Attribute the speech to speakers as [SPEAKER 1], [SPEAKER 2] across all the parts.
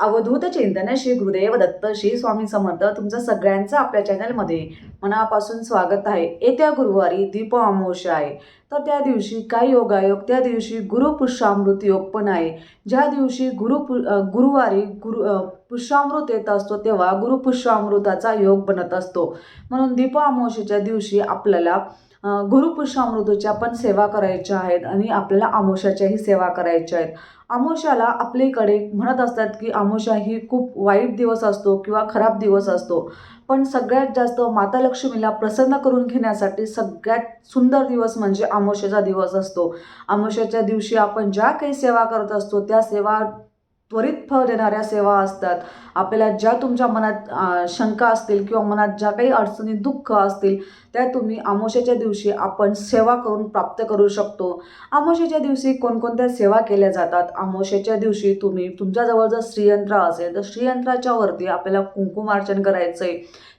[SPEAKER 1] अवधूत चिंतन श्री गुरुदेव दत्त श्री स्वामी समर्थ तुमचं सगळ्यांचं आपल्या चॅनलमध्ये मनापासून स्वागत आहे. येत्या गुरुवारी दीप अमावस्या आहे. तर त्या दिवशी काय योगायोग? त्या दिवशी गुरुपुष्यामृत योग पण आहे. ज्या दिवशी गुरु गुरुवारी गुरु पुष्यामृत येत असतो तेव्हा गुरुपुष्यामृताचा योग बनत असतो. म्हणून दीप अमावस्येच्या दिवशी आपल्याला गुरुपुष्यामृताच्या पण सेवा करायच्या आहेत आणि आपल्याला आमोशाच्याही सेवा करायच्या आहेत. आमोशाला आपल्याकडे म्हणत असतात की आमोशा ही खूप वाईट दिवस असतो किंवा खराब दिवस असतो. पण सगळ्यात जास्त माता लक्ष्मीला प्रसन्न करून घेण्यासाठी सगळ्यात सुंदर दिवस म्हणजे अमावस्येचा दिवस असतो. आमोशाच्या दिवशी आपण ज्या काही सेवा करत असतो त्या सेवा त्वरित फळ देणाऱ्या सेवा असतात. आपल्याला ज्या तुमच्या मनात शंका असतील किंवा मनात ज्या काही अडचणी दुःख असतील त्या तुम्ही अमावस्याच्या दिवशी आपण सेवा करून प्राप्त करू शकतो. अमावस्येच्या दिवशी कोणकोणत्या सेवा केल्या जातात? अमावस्येच्या दिवशी तुम्ही तुमच्याजवळ जर श्रीयंत्र असेल तर श्रीयंत्राच्या वरती आपल्याला कुंकुमार्चन करायचं आहे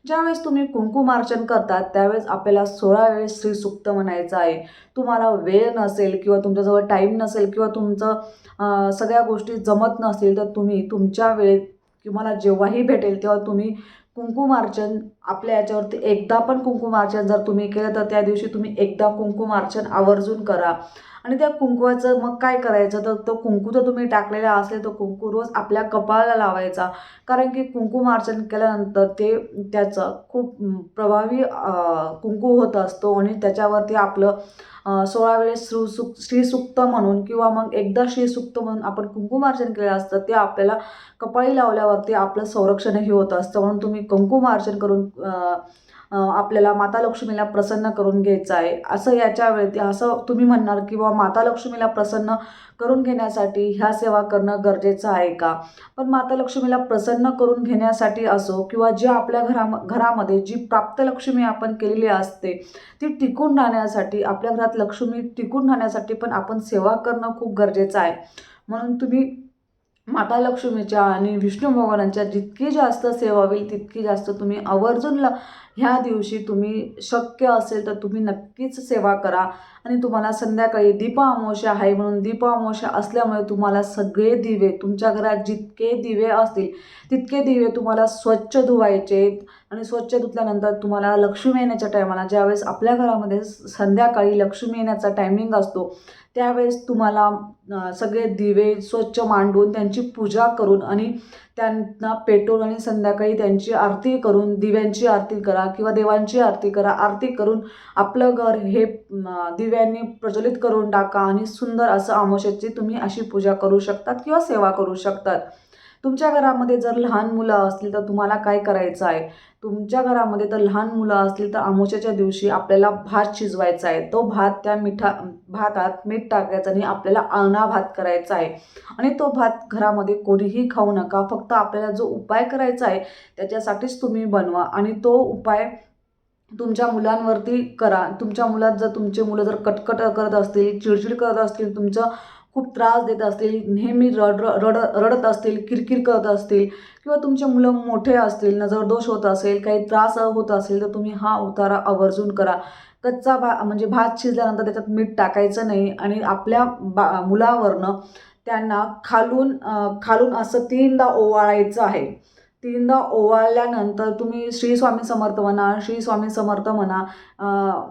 [SPEAKER 1] ज्यावेळेस तुम्ही कुंकुमार्चन करतात त्यावेळेस आपल्याला सोळा वेळेस श्रीसुक्त म्हणायचं आहे. तुम्हाला वेळ नसेल किंवा तुमच्याजवळ टाईम नसेल किंवा तुमचं सगळ्या गोष्टी जमत नसेल तर तुम्ही तुमच्या वेळेत तुम्हाला जेव्हाही भेटेल तेव्हा तुम्ही कुंकुमार्चन आपल्या याच्यावरती एकदा पण कुंकुमार्चन जर तुम्ही केलं तर त्या दिवशी तुम्ही एकदा कुंकुमार्चन आवर्जून करा. आणि त्या कुंकवाचं मग काय करायचं? तर तो कुंकू जर तुम्ही टाकलेला असेल तर कुंकू रोज आपल्या कपाळाला लावायचा. कारण की कुंकुमार्चन केल्यानंतर ते त्याचं खूप प्रभावी कुंकू होत असतो आणि त्याच्यावरती आपलं सोळा वेळेस श्री श्रीसुक्त म्हणून किंवा मग एकदा श्रीसुक्त म्हणून आपण कुंकुमार्चन केलं असतं ते आपल्याला कपाळी लावल्यावरती आपलं संरक्षणही होत असतं. म्हणून तुम्ही कुंकुमार्चन करून आपल्याला माता लक्ष्मीला प्रसन्न करून घ्यायचं आहे. असं याच्या वेळी असं तुम्ही म्हणणार की बाबा माता लक्ष्मीला प्रसन्न करून घेण्यासाठी ह्या सेवा करणं गरजेचं आहे का? पण माता लक्ष्मीला प्रसन्न करून घेण्यासाठी असो किंवा जे आपल्या घरा घरामध्ये जी प्राप्त लक्ष्मी आपण केलेली असते ती टिकून राहण्यासाठी आपल्या घरात लक्ष्मी टिकून राहण्यासाठी पण आपण सेवा करणं खूप गरजेचं आहे. म्हणून तुम्ही माता लक्ष्मीच्या आणि विष्णू भगवानांच्या जितकी जास्त सेवा होईल तितकी जास्त तुम्ही आवर्जून ल ह्या दिवशी तुम्ही शक्य असेल तर तुम्ही नक्कीच सेवा करा. आणि तुम्हाला संध्याकाळी दीप अमावस्या आहे म्हणून दीप अमावस्या असल्यामुळे तुम्हाला सगळे दिवे तुमच्या घरात जितके दिवे असतील तितके दिवे तुम्हाला स्वच्छ धुवायचे. आणि स्वच्छ धुतल्यानंतर तुम्हाला लक्ष्मी येण्याच्या टायमाला ज्यावेळेस आपल्या घरामध्ये संध्याकाळी लक्ष्मी येण्याचा टायमिंग असतो त्यावेळेस तुम्हाला सगळे दिवे स्वच्छ मांडून त्यांची पूजा करून आणि त्यांना पेटवून आणि संध्याकाळी त्यांची आरती करून दिव्यांची आरती करा किंवा देवांची आरती करा आरती करून आपलं घर हे दिव्यांनी प्रज्वलित करून टाका आणि सुंदर असं अमावस्याची तुम्ही अशी पूजा करू शकतात किंवा सेवा करू शकतात. तुमच्या घरामध्ये जर लहान मुलं असतील तर तुम्हाला काय करायचं आहे? तुमच्या घरामध्ये तर लहान मुलं असतील तर आमोशाच्या दिवशी आपल्याला भात शिजवायचा आहे. तो भात त्या मिठा भातात मीठ टाकायचं आणि आपल्याला अळणा भात करायचा आहे. आणि तो भात घरामध्ये कोणीही खाऊ नका. फक्त आपल्याला जो उपाय करायचा आहे त्याच्यासाठीच तुम्ही बनवा आणि तो उपाय तुमच्या मुलांवरती करा. तुमच्या मुलात जर तुमचे मुलं जर कटकट करत असतील चिडचिड करत असतील तुमचं खूप त्रास देत असतील नेहमी रड रड रडत असतील किरकिर करत असतील किंवा तुमचे मुलं मोठे असतील नजरदोष होत असेल काही त्रास होत असेल तर तुम्ही हा उतारा आवर्जून करा. कच्चा भा म्हणजे भात शिजल्यानंतर त्याच्यात मीठ टाकायचं नाही आणि आपल्या बा मुलावरनं त्यांना खालून खालून असं तीनदा ओवाळायचं आहे. तीनदा ओवाळल्यानंतर तुम्ही श्री स्वामी समर्थ म्हणा श्री स्वामी समर्थ म्हणा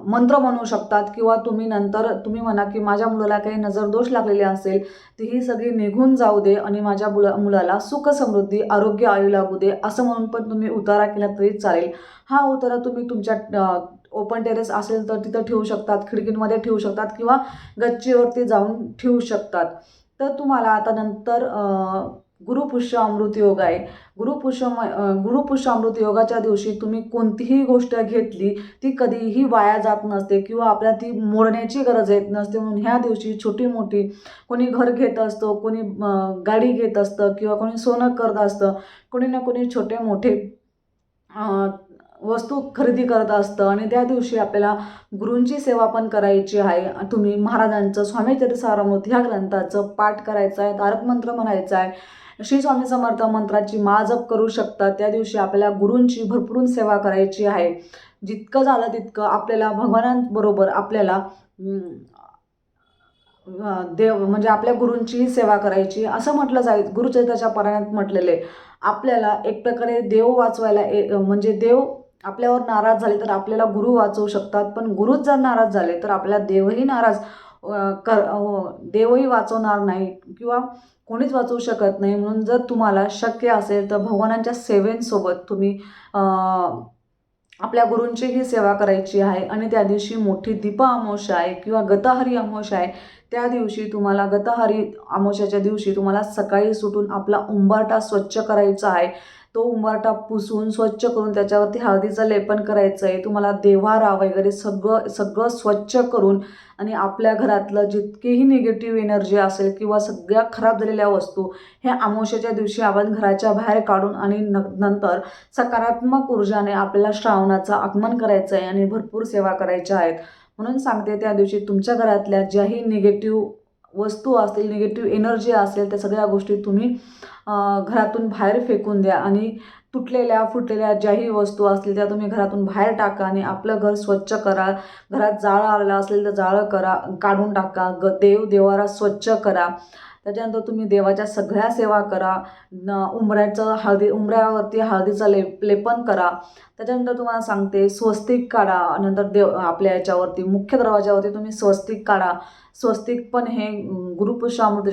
[SPEAKER 1] मंत्र म्हणू शकतात किंवा तुम्ही नंतर तुम्ही म्हणा की माझ्या मुलाला काही नजरदोष लागलेले असेल तीही सगळी निघून जाऊ दे आणि माझ्या मुला मुलाला सुख समृद्धी आरोग्य आयु लागू दे असं म्हणून पण तुम्ही उतारा केला तरी चालेल. हा उतारा तुम्ही तुमच्या ओपन टेरेस असेल तर तिथं ठेवू शकतात खिडकींमध्ये ठेवू शकतात किंवा गच्चीवरती जाऊन ठेवू शकतात. तर तुम्हाला आता नंतर गुरुपुष्य अमृत योग आहे. गुरुपुष्य गुरुपुष्य अमृत योगाच्या दिवशी तुम्ही कोणतीही गोष्ट घेतली ती कधीही वाया जात नसते किंवा आपल्याला ती मोडण्याची गरज येत नसते. म्हणून ह्या दिवशी छोटी मोठी कोणी घर घेत असतो कोणी गाडी घेत असतं किंवा कोणी सोनं करत असतं कोणी ना कोणी छोटे मोठे वस्तू खरेदी करत असतं आणि त्या दिवशी आपल्याला गुरूंची सेवा पण करायची आहे. तुम्ही महाराजांचं स्वामी चरिसारामृत ह्या ग्रंथाचं पाठ करायचं आहे तारक मंत्र म्हणायचं आहे. श्री स्वामी समर्थ मंत्राची माजप करू शकता त्या दिवशी आपल्याला गुरूंची भरपूरून सेवा करायची आहे. जितकं झालं तितकं आपल्याला भगवानांबरोबर आपल्याला देव म्हणजे आपल्या गुरूंचीही सेवा करायची. असं म्हटलं जाईल गुरुचरित्राच्या पारायणात म्हटलेले आपल्याला एक प्रकारे देव वाचवायला ए- म्हणजे देव आपल्यावर नाराज झाले तर आपल्याला गुरु वाचवू शकतात पण गुरुच जर नाराज झाले तर आपल्याला देवही नाराज कर हो, देवही वाचवणार नाही किंवा कोणीच वाचवू शकत नाही. म्हणून जर तुम्हाला शक्य असेल तर भगवानांच्या सेवेंसोबत तुम्ही आपल्या गुरूंचीही सेवा करायची आहे आणि त्या दिवशी मोठी दीप अमावस्या आहे किंवा गतहरी अमावस्या आहे त्या दिवशी तुम्हाला गतहरी अमावस्याच्या दिवशी तुम्हाला सकाळी सुटून आपला उंबरटा स्वच्छ करायचा आहे. तो उंबरठा पुसून स्वच्छ करून त्याच्यावरती हळदीचं लेपन करायचं आहे तुम्हाला देव्हारा वगैरे सगळं सगळं स्वच्छ करून आणि आपल्या घरातलं जितकीही निगेटिव्ह एनर्जी असेल किंवा सगळ्या खराब झालेल्या वस्तू ह्या अमावश्याच्या दिवशी आपण घराच्या बाहेर काढून आणि न नंतर सकारात्मक ऊर्जाने आपल्याला श्रावणाचं आगमन करायचं आहे आणि भरपूर सेवा करायच्या आहेत. म्हणून सांगते त्या दिवशी तुमच्या घरातल्या ज्याही निगेटिव्ह वस्तू असतील निगेटिव्ह एनर्जी असेल त्या सगळ्या गोष्टी तुम्ही घरातून बाहेर फेकून द्या आणि तुटलेल्या फुटलेल्या ज्याही वस्तू असतील त्या तुम्ही घरातून बाहेर टाका आणि आपलं घर स्वच्छ करा. घरात जाळं आलेलं असेल तर जाळं करा काढून टाका. ग देव देवारा स्वच्छ करा. त्याच्यानंतर तुम्ही देवाच्या सगळ्या सेवा करा. न उंबऱ्याचं हळदी उंबऱ्यावरती हळदीचं लेप लेपन करा. त्याच्यानंतर तुम्हाला सांगते स्वस्तिक काढा. नंतर देव आपल्या याच्यावरती मुख्य दरवाजावरती तुम्ही स्वस्तिक काढा. स्वस्तिक पण हे अं,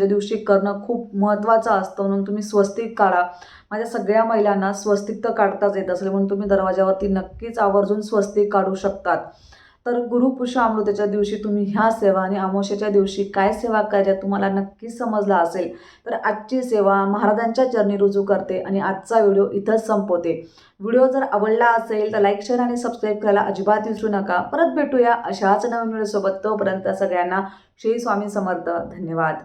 [SPEAKER 1] दिवशी करणं खूप महत्त्वाचं असतं. म्हणून तुम्ही स्वस्तिक काढा. माझ्या सगळ्या महिलांना स्वस्तिक तर काढताच येत असेल म्हणून तुम्ही दरवाजावरती नक्कीच आवर्जून स्वस्तिक काढू शकतात. तर गुरुपुष्य अमृताच्या दिवशी तुम्ही ह्या सेवा आणि अमावस्याच्या दिवशी काय सेवा करायच्या तुम्हाला नक्कीच समजलं असेल तर आजची सेवा महाराजांच्या चरणी रुजू करते आणि आजचा व्हिडिओ इथंच संपवते. व्हिडिओ जर आवडला असेल तर लाईक शेअर आणि सबस्क्राईब करायला अजिबात विसरू नका. परत भेटूया अशाच नवीन व्हिडिओसोबत. तोपर्यंत सगळ्यांना श्री स्वामी समर्थ. धन्यवाद.